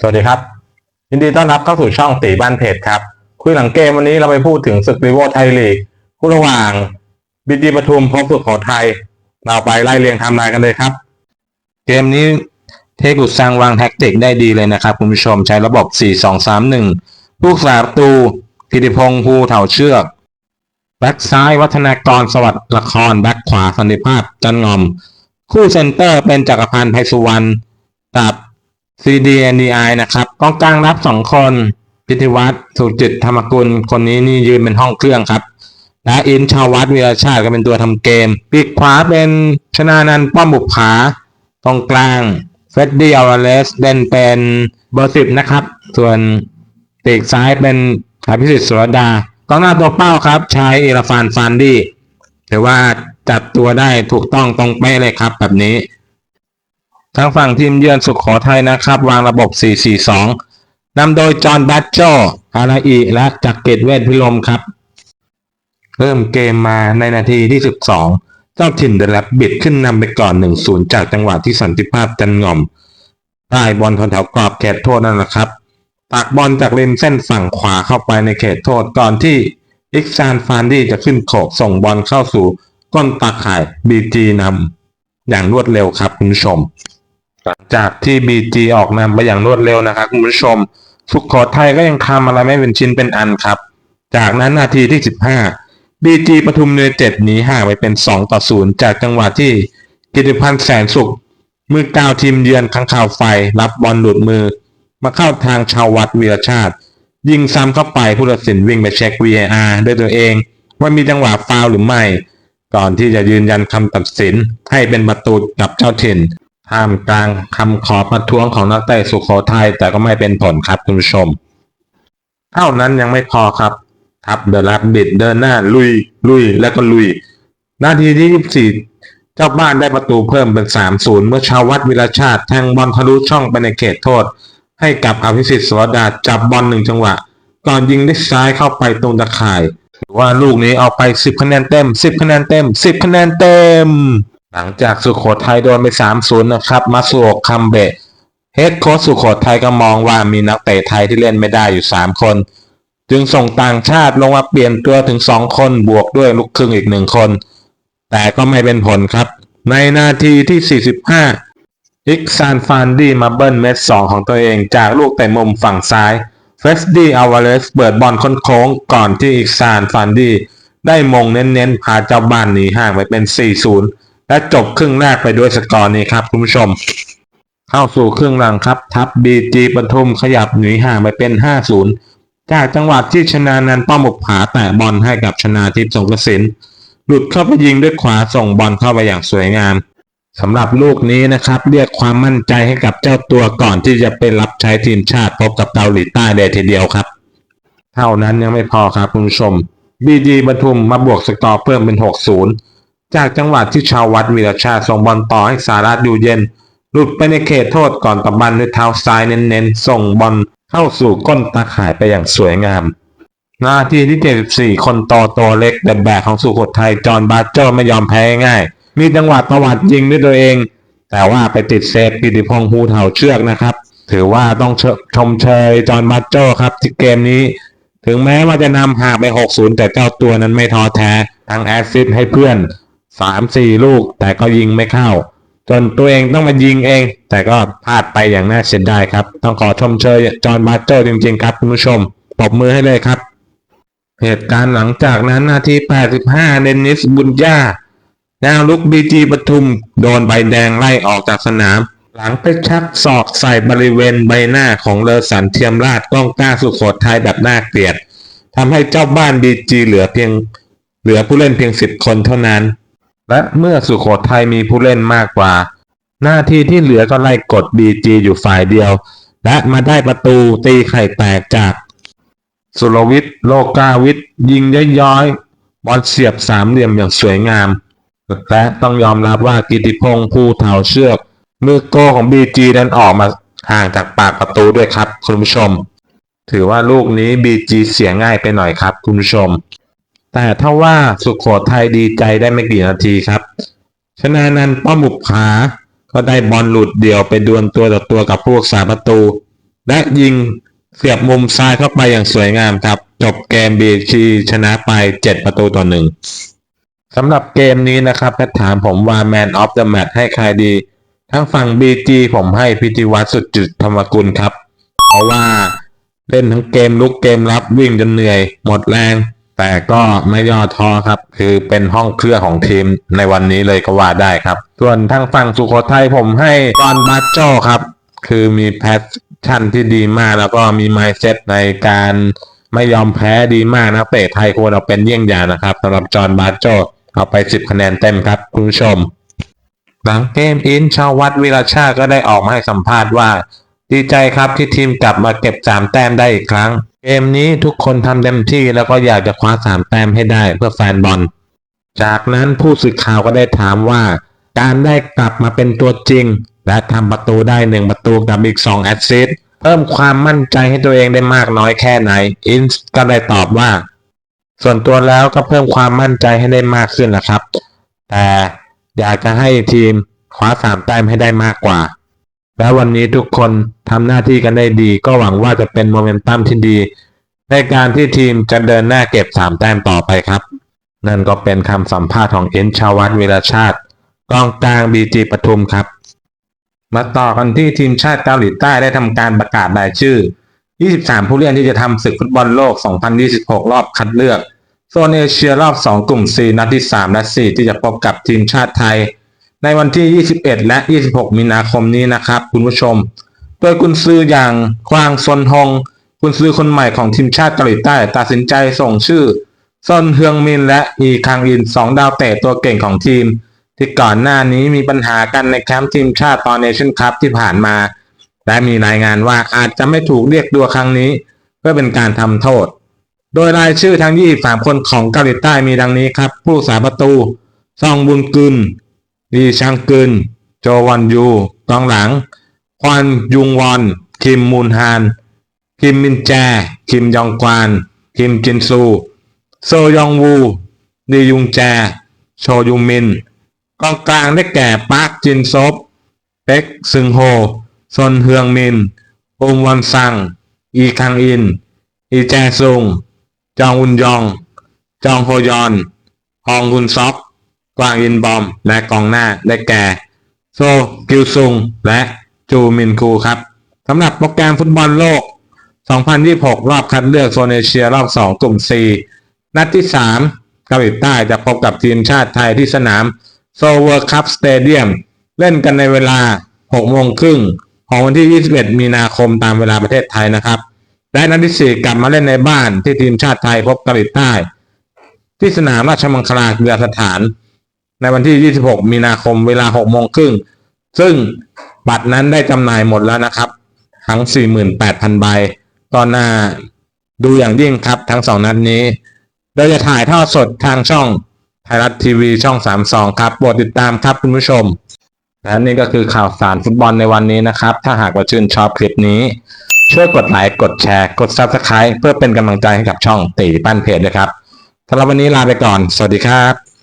สวัสดีครับ ยินดีต้อนรับเข้าสู่ช่องตีบ้านเพจครับ คุยหลังเกมวันนี้เราไปพูดถึงศึกรีโวไทยลีกคู่ระหว่างบีจีปทุมพบสุโขอดไทย เราไปไล่เรียงไทำลายกันเลยครับ เกมนี้เทกุสร้างวางแท็กติกได้ดีเลยนะครับคุณผู้ชมใช้ระบบ 4-2-3-1ผู้สาประตูกิติพงษ์ภูเถาเชือกแบ็กซ้ายวัฒนากรสวัสดิ์ละครแบ็กขวาสันติภาพจันงอม คู่เซนเตอร์เป็นจักรพันธ์ไพสุวรรณกับ CDNDI นะครับกองกลางรับสองคน พิธิวัตรสุจิตธรรมกุล คนนี้นี่ยืนเป็นห้องเครื่องครับ และอินชาววัดวีรชาติก็เป็นตัวทำเกม ปีกขวาเป็นชนานันป้อมบุกผาตรงกลางเฟดดี้อัลเลสเล่นเป็นเบอร์สิบนะครับ ส่วนปีกซ้ายเป็นอภิสิทธิ์สุรดากองหน้าตัวเป้าครับ ใชายเอราฟานฟานดี้ถือว่าจัดตัวได้ถูกต้องตรงเป๊ะเลยครับแบบนี้ ทางฝั่งทีมเยือนสุขโขทัยนะครับ วางระบบ 4-4-2 นำโดยจอห์นแบตโจอาราอีและจักเกตเวทพิลมครับ เริ่มเกมมาในนาทีที่ 12 เจ้าถิ่นเดลับบิดขึ้นนำไปก่อน 1-0 จากจังหวะที่สันติภาพจันงอมได้บอลทนแถวกรอบเขตโทษนั่นแหละครับตักบอลจากริมเส้นฝั่งขวาเข้าไปในเขตโทษก่อนที่อิกซานฟานดี้จะขึ้นโขกส่งบอลเข้าสู่ก้นตาข่ายบีจีนำอย่างรวดเร็วครับคุณผู้ชม หลังจากที่บีจีออกนำไปอย่างรวดเร็วนะครับคุณผู้ชม สุขโขทัยก็ยังทำอะไรไม่เป็นชิ้นเป็นอันครับ จากนั้นนาทีที่ 15บีจีปทุมเนยเจ็ดหนีห่างไปเป็น 2 ต่อ 0 จากจังหวะที่กิติพันธ์แสนสุข มือกาวทีมเยือนข้างข่าวไฟ รับบอลหลุดมือ มาเข้าทางชาววัดวีรชาติ ยิงซ้ำเข้าไปผู้ตัดสินวิ่งไปเช็ค VAR ด้วยตัวเอง ว่ามีจังหวะฟาวหรือไม่ ก่อนที่จะยืนยันคำตัดสินให้เป็นประตูกับเจ้าถิ่น ท่ามกลางคำขอประท้วงของนักเตะสุโขทัยแต่ก็ไม่เป็นผลครับคุณผู้ชม เท่านั้นยังไม่พอครับ ทับเดอะลักบิดเดินหน้าลุยลุยแล้วก็ลุย นาทีที่ 24 เจ้าบ้านได้ประตูเพิ่มเป็น 3-0 เมื่อชาววัดวิรชาติแทงบอลทะลุช่องไปในเขตโทษ ให้กับอภิสิทธิ์สวดาจับบอลหนึ่งจังหวะ ก่อนยิงด้วยซ้ายเข้าไปตรงตะข่ายถือว่าลูกนี้เอาไป 10 คะแนนเต็ม 10 คะแนนเต็ม 10 คะแนนเต็ม หลังจากสุโขทัยโดนไป 3-0 นะครับ มาสุโอกคัมเบะเฮดโค้ชสุโขทัยก็มองว่ามีนักเตะไทยที่เล่นไม่ได้อยู่ 3 คน จึงส่งต่างชาติลงมาเปลี่ยนตัวถึง 2 คนบวกด้วยลูกครึ่งอีกหนึ่งคน แต่ก็ไม่เป็นผลครับ ในนาทีที่ 45 อิกซานฟานดี้มาเบิ้ลเม็ดสองของตัวเองจากลูกเตะมุมฝั่งซ้ายเฟสดี้อาวาเลสเปิดบอลค้นโค้งก่อนที่อิกซานฟานดี้ได้มงเน้นๆพาเจ้าบ้านหนีห่างไปเป็น 4-0 และจบครึ่งแรกไปด้วยสกอร์นี้ครับคุณผู้ชม เข้าสู่ครึ่งหลังครับ ทัพบีจีปทุมขยับหนีห่างไปเป็น 5-0 จากจังหวะที่ชนานันป้อมบุกผาแตะบอลให้กับชนาทิพย์สงกระสินหลุดเข้าไปยิงด้วยขวาส่งบอลเข้าไปอย่างสวยงามสำหรับลูกนี้นะครับ เรียกความมั่นใจให้กับเจ้าตัวก่อนที่จะไปรับใช้ทีมชาติพบกับเกาหลีใต้เลยทีเดียวครับ เท่านั้นยังไม่พอครับคุณผู้ชมบีดีปทุมมาบวกสกอร์เพิ่มเป็น 6-0 จากจังหวะที่ชาววัดวีรชาติส่งบอลต่อให้สารัตอยู่เย็น หลุดไปในเขตโทษก่อนตะบันด้วยเท้าซ้ายเน้นๆ ส่งบอลเข้าสู่ก้นตาข่ายไปอย่างสวยงาม นาทีที่ 74 คนโตตัวเล็กแต่แบกของสุโขทัยจอห์นบาเจอร์ไม่ยอมแพ้ง่าย มีจังหวะประวัติยิงด้วยตัวเอง แต่ว่าไปติดเซฟกิติพงษ์ภูเถาเชือกนะครับ ถือว่าต้องชชมเชยจอห์นบาเจอร์ครับที่เกมนี้ถึงแม้ว่าจะนำห่างไป 6-0 แต่เจ้าตัวนั้นไม่ท้อแท้ ทั้งแอสซิสต์ให้เพื่อน 3-4ลูก แต่ก็ยิงไม่เข้า จนตัวเองต้องมายิงเอง แต่ก็พลาดไปอย่างน่าเสียดายครับ ต้องขอชมเชยจอห์นบาร์เจอร์จริงๆครับคุณผู้ชมปรบมือให้เลยครับ เหตุการณ์หลังจากนั้นนาที 85 เดนนิสบุญญาแนวลุกบีจีปทุม โดนใบแดงไล่ออกจากสนาม หลังไปชักศอกใส่บริเวณใบหน้าของเลอสันเทียมราชก้องกล้าสุโขทัยแบบน่าเกลียดทำให้เจ้าบ้านบีจีเหลือเพียง เหลือผู้เล่นเพียง10คนเท่านั้น และเมื่อสุโขทัยมีผู้เล่นมากกว่า หน้าที่ที่เหลือก็ไล่กดบีจีอยู่ฝ่ายเดียว และมาได้ประตูตีไข่แตกจาก สุรวิทย์โลกาวิทย์ยิงย้อยๆบอลเสียบสามเหลี่ยมอย่างสวยงาม และต้องยอมรับว่ากิติพงษ์ภูเถาเชือก มือโกของบีจีนั้นออกมาห่างจากปากประตูด้วยครับ คุณผู้ชม ถือว่าลูกนี้บีจีเสียง่ายไปหน่อยครับ คุณผู้ชม แต่ถ้าว่าสุขโขทัยดีใจได้ไม่กี่นาทีครับ ชนะนันป้อมบุกขาก็ได้บอลหลุดเดี่ยวไปดวลตัวต่อตัวกับผู้รักษาประตู และยิงเสียบมุมซ้ายเข้าไปอย่างสวยงามครับ จบเกมบีชีชนะไป 7 ประตูต่อหนึ่งสำหรับเกมนี้นะครับถ้าถามผมว่า Man of the Match ให้ใครดี ทั้งฝั่ง BG ผมให้พิจิวัตรสุดจุดธรรมกุลครับ เพราะว่าเล่นทั้งเกมลุกเกมรับวิ่งจนเหนื่อย หมดแรง แต่ก็ไม่ย่อท้อครับ คือเป็นห้องเครื่องของทีมในวันนี้เลยก็ว่าได้ครับ ส่วนทางฝั่งสุโขทัยผมให้จอห์นบาโจครับ คือมีแพชชั่นที่ดีมากแล้วก็มีไมเซ็ตในการไม่ยอมแพ้ดีมากนะเตะไทยควรเอาเป็นเยี่ยงอย่างนะครับสำหรับจอห์นบาโจเอาไป 10 คะแนนเต็มครับ คุณผู้ชม หลังเกมอินชาววัดวิรชาติก็ได้ออกมาให้สัมภาษณ์ว่า ดีใจครับที่ทีมกลับมาเก็บ3แต้มได้อีกครั้ง เกมนี้ทุกคนทำเต็มที่แล้วก็อยากจะคว้า3แต้มให้ได้เพื่อแฟนบอล จากนั้นผู้สื่อข่าวก็ได้ถามว่า การได้กลับมาเป็นตัวจริง และทำประตูได้1ประตูกับอีก2แอสซิสต์เพิ่มความมั่นใจให้ตัวเองได้มากน้อยแค่ไหน อินส์ก็ได้ตอบว่า ส่วนตัวแล้วก็เพิ่มความมั่นใจให้ได้มากขึ้นแหละครับ แต่อยากจะให้ทีมคว้าสามแต้มให้ได้มากกว่า และวันนี้ทุกคนทำหน้าที่กันได้ดี ก็หวังว่าจะเป็นโมเมนตัมที่ดี ในการที่ทีมจะเดินหน้าเก็บสามแต้มต่อไปครับ นั่นก็เป็นคำสัมภาษณ์ของเอ็นชาวัตวีรชาติกองกลางบีจีปทุมครับ มาต่อกันที่ทีมชาติเกาหลีใต้ได้ทำการประกาศรายชื่อ 23 ผู้เล่นที่จะทำศึกฟุตบอลโลก 2026 รอบคัดเลือกโซนเอเชียรอบ 2 กลุ่ม4นัดที่ 3 และ 4 ที่จะพบกับทีมชาติไทย ในวันที่ 21 และ 26 มีนาคมนี้นะครับ คุณผู้ชม โดยกุนซืออย่างควางซนฮงกุนซือคนใหม่ของทีมชาติเกาหลีใต้ตัดสินใจส่งชื่อซอนเฮืองมินและอีคังอินสองดาวเตะตัวเก่งของทีม ที่ก่อนหน้านี้มีปัญหากันในแคมป์ทีมชาติตอนเนชั่นคัพที่ผ่านมา และมีรายงานว่าอาจจะไม่ถูกเรียกตัวครั้งนี้ เพื่อเป็นการทำโทษ โดยรายชื่อทั้ง 23 คนของเกาหลีใต้มีดังนี้ครับ ผู้สาประตู ซองบุญกึน ลีชังกึนโจวันยูกองหลัง ควานยุงวอน คิมมูนฮาน คิมมินแจ คิมยองกวาน คิมจินซู โซยองวูลียุงแจ โชยุงมิน กองกลางได้แก่ปาร์คจินซบเป็กซึงโฮซนเฮืองมินอุมวันซัง อีคังอิน อีแจซุง จองอุนยอง จองโฮยอน ฮองกุนซอก กวางอินบอม และกองหน้าได้แก่ โซกิวซุง และจูมินคูครับสำหรับโปรแกรมฟุตบอลโลก 2026 รอบคัดเลือกโซนเอเชียรอบ 2 กลุ่ม4นัดที่ 3 เกาหลีใต้จะพบกับทีมชาติไทยที่สนามโซเวอร์คัพสเตเดียมเล่นกันในเวลา 6 โมงครึ่งของวันที่ 21 มีนาคมตามเวลาประเทศไทยนะครับ และนัดที่ 4 กลับมาเล่นในบ้านที่ทีมชาติไทยพบเกาหลีใต้ ที่สนามราชมังคลากีฬาสถาน ในวันที่ 26 มีนาคมเวลา 6 โมงครึ่ง ซึ่งบัตรนั้นได้จำหน่ายหมดแล้วนะครับ ทั้ง 48,000 ใบ ตอนหน้าดูอย่างยิ่งครับทั้งสองนัดนี้ โดยจะถ่ายทอดสดทางช่องไทยรัฐทีวีช่อง 32 ครับโปรดติดตามครับคุณผู้ชม และนี่ก็คือข่าวสารฟุตบอลในวันนี้นะครับ ถ้าหากว่าชื่นชอบคลิปนี้ ช่วยกดไลค์กดแชร์กด Subscribe เพื่อเป็นกำลังใจให้กับช่องตีปั้นเพจด้วยครับสำหรับวันนี้ลาไปก่อน สวัสดีครับ